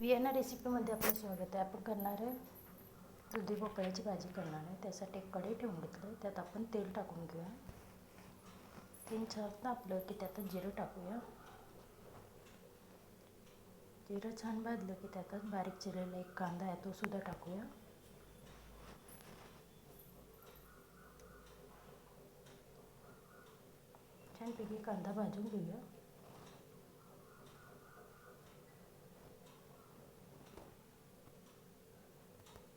Vienna रेसिपीमध्ये आपलं स्वागत आहे. आपण करणार आहे दुधी भोपळ्याची भाजी करणार आहे. त्यासाठी एक कढई ठेवून घेतलं आहे. त्यात आपण तेल टाकून घेऊया. तेल छान आपलं की त्यात जिरं टाकूया. जिरं छान भाजलं की त्यातच बारीक चिरलेला एक कांदा आहे तो सुद्धा टाकूया. छानपैकी कांदा भाजून घेऊया.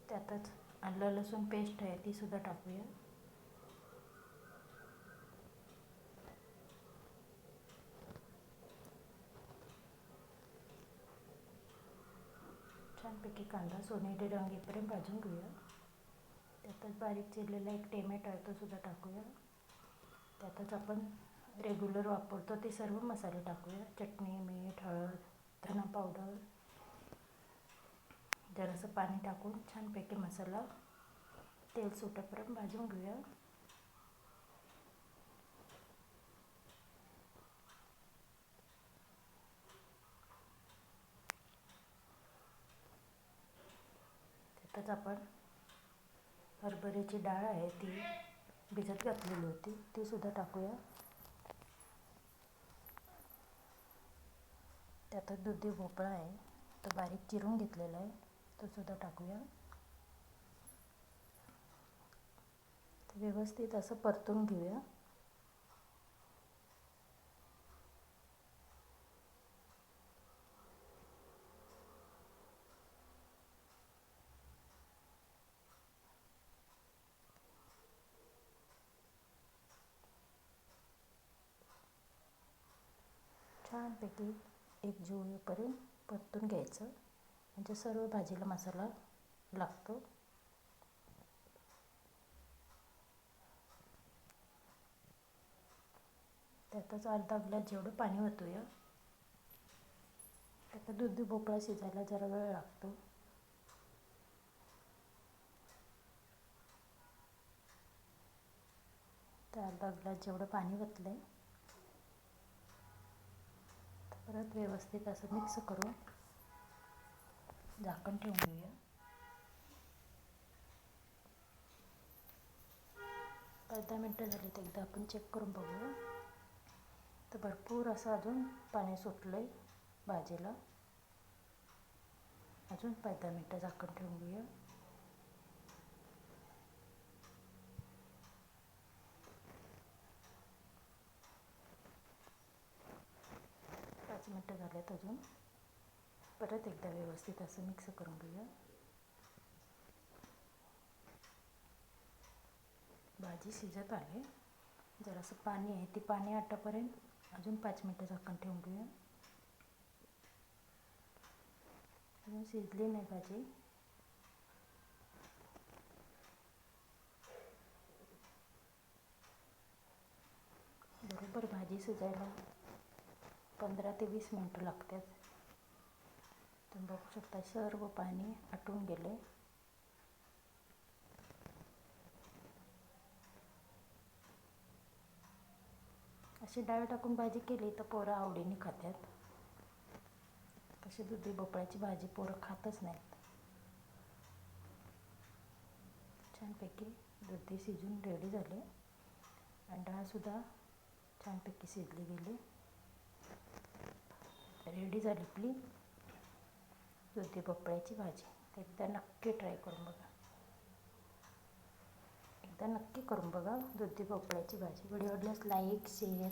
त्यातच आलं लसूण पेस्ट आहे ती सुद्धा टाकूया. छानपैकी कांदा सोनेरी रंग येईपर्यंत भाजून घेऊया. त्यातच बारीक चिरलेला एक टेमॅटो आहे तो सुद्धा टाकूया. त्यातच आपण रेग्युलर वापरतो ते सर्व मसाले टाकूया. चटणी मीठ हळद धना पावडर जरासं पाणी टाकून छानपैकी मसाला तेल सुटेपर्यंत भाजून घेऊया. त्यातच आपण हरभऱ्याची डाळ आहे ती भिजत घातलेली होती ती सुद्धा टाकूया. त्यातच दुधी भोपळा आहे तो बारीक चिरून घेतलेला आहे. तो सुद्धा टाकूया. व्यवस्थित असं परतून घेऊया. छानपैकी एक जीव येईपर्यंत परतून घ्यायचं. म्हणजे सर्व भाजीला मसाला लागतो. त्यातच अर्धा ग्लास जेवढं पाणी ओतूया त्यात दुधी भोपळा शिजायला जरा वेळ लागतो. तर अर्धा ग्लास जेवढं पाणी ओतलं आहे परत व्यवस्थित असं मिक्स करून झाकण ठेवून घेऊया. पाच दहा मिनटं झाली तर एकदा आपण चेक करून बघूया. तर भरपूर असं अजून पाणी सुटलं आहे भाजीला. अजून पाच दहा मिनटं झाकण ठेवून घेऊया. पाच मिनटं झाल्यात अजून. परत एकदा व्यवस्थित असं मिक्स करून घेऊया. भाजी शिजत आले. जरासं पाणी आहे ती पाणी आटापर्यंत अजून पाच मिनटं झाकण ठेवून घेऊया. अजून शिजली नाही भाजी. बरोबर भाजी शिजायला पंधरा ते वीस मिनटं लागतात. तुम्ही बघू शकता सर्व पाणी आटून गेले. अशी डाळ टाकून भाजी केली तर पोरं आवडीने खातात तशी दुधी भोपळ्याची भाजी पोरं खातच नाहीत. छानपैकी दुधी शिजून रेडी झाले आणि डाळसुद्धा छानपैकी शिजली गेली. रेडी झाली आपली. दुधी भोपळ्याची भाजी. एकदा नक्की ट्राय करून बघा. एकदा नक्की करून बघा दुधी भोपळ्याची भाजी. व्हिडिओ आवडल्यास लाईक शेअर